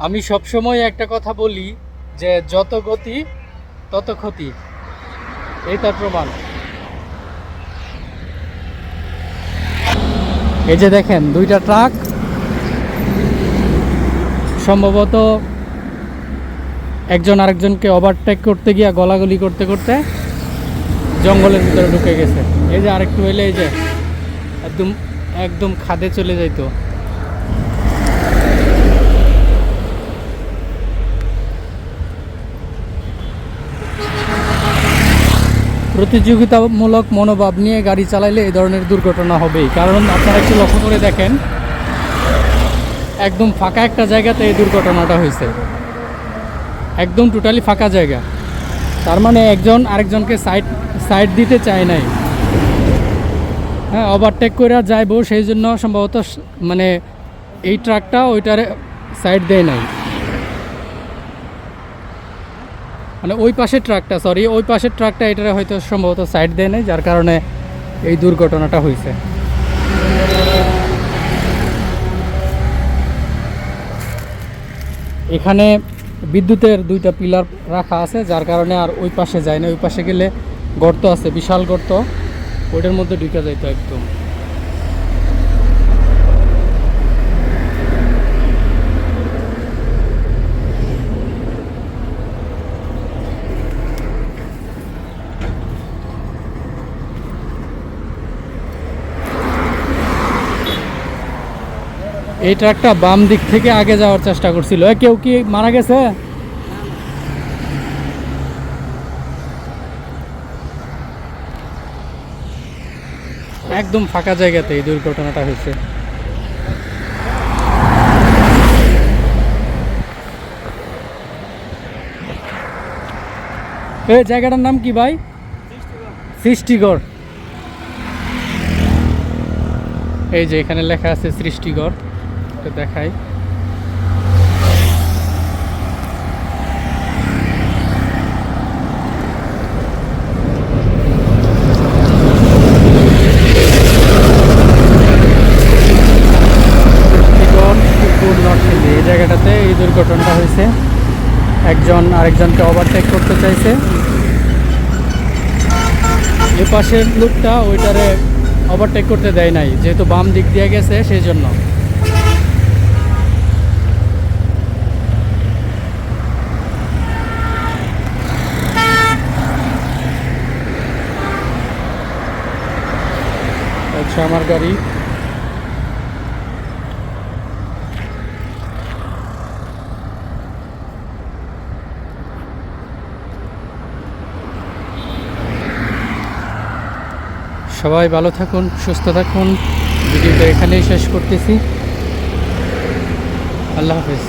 আমি সবসময় একটা কথা বলি যে যত গতি, তত ক্ষতি। এই তার প্রমাণ। এই যে দেখেন, দুইটা ট্রাক। সম্ভবত একজন আরেকজনকে ওভারটেক করতে গিয়া গলাগলি করতে করতে জঙ্গলের ভিতরে ঢুকে গেছে। এই যে আরেকটু হইলে এই যে একদম একদম খাদে চলে যাইতো। প্রতিযোগিতামূলক মনোভাব নিয়ে গাড়ি চালাইলে এই ধরনের দুর্ঘটনা হবেই। কারণ আপনারা একটু লক্ষ্য করে দেখেন, একদম ফাঁকা একটা জায়গাতে এই দুর্ঘটনাটা হয়েছে। একদম টোটালি ফাঁকা জায়গা। তার মানে একজন আরেকজনকে সাইড সাইড দিতে চায় নাই। হ্যাঁ ওভারটেক করে যাইবো, সেই জন্য সম্ভবত মানে এই ট্রাকটা ওইটারে সাইড দেয় নাই। মানে ওই পাশের ট্রাকটা সরি ওই পাশের ট্রাকটা এটারে হয়তো সম্ভবত সাইড দেয় নেই, যার কারণে এই দুর্ঘটনাটা হয়েছে এখানে বিদ্যুতের দুইটা পিলার রাখা আছে, যার কারণে আর ওই পাশে যায় না, ওই পাশে গেলে গর্ত আছে, বিশাল গর্ত, ওইটার মধ্যে ঢুকে যাইতো একদম। এই ট্রাকটা বাম দিক থেকে আগে যাওয়ার চেষ্টা করছিল। কেউ কি মারা গেছে? একদম ফাঁকা জায়গাতে এই দুর্ঘটনাটা হয়েছে। এই জায়গাটার নাম কি ভাই? সৃষ্টিগড়। এই যে এখানে লেখা আছে সৃষ্টিগড়। এটা দেখাই। এই জায়গাটাতে এই দুর্ঘটনাটা হয়েছে। একজন আরেকজনকে ওভারটেক করতে চাইছে। এ পাশের লোকটা ওইটারে ওভারটেক করতে দেয় নাই, যেহেতু বাম দিক দিয়ে গেছে সেই জন্য আচ্ছা আমার গাড়ি। সবাই ভালো থাকুন সুস্থ থাকুন। ভিডিওটা এখানেই শেষ করতেছি। আল্লাহ হাফেজ।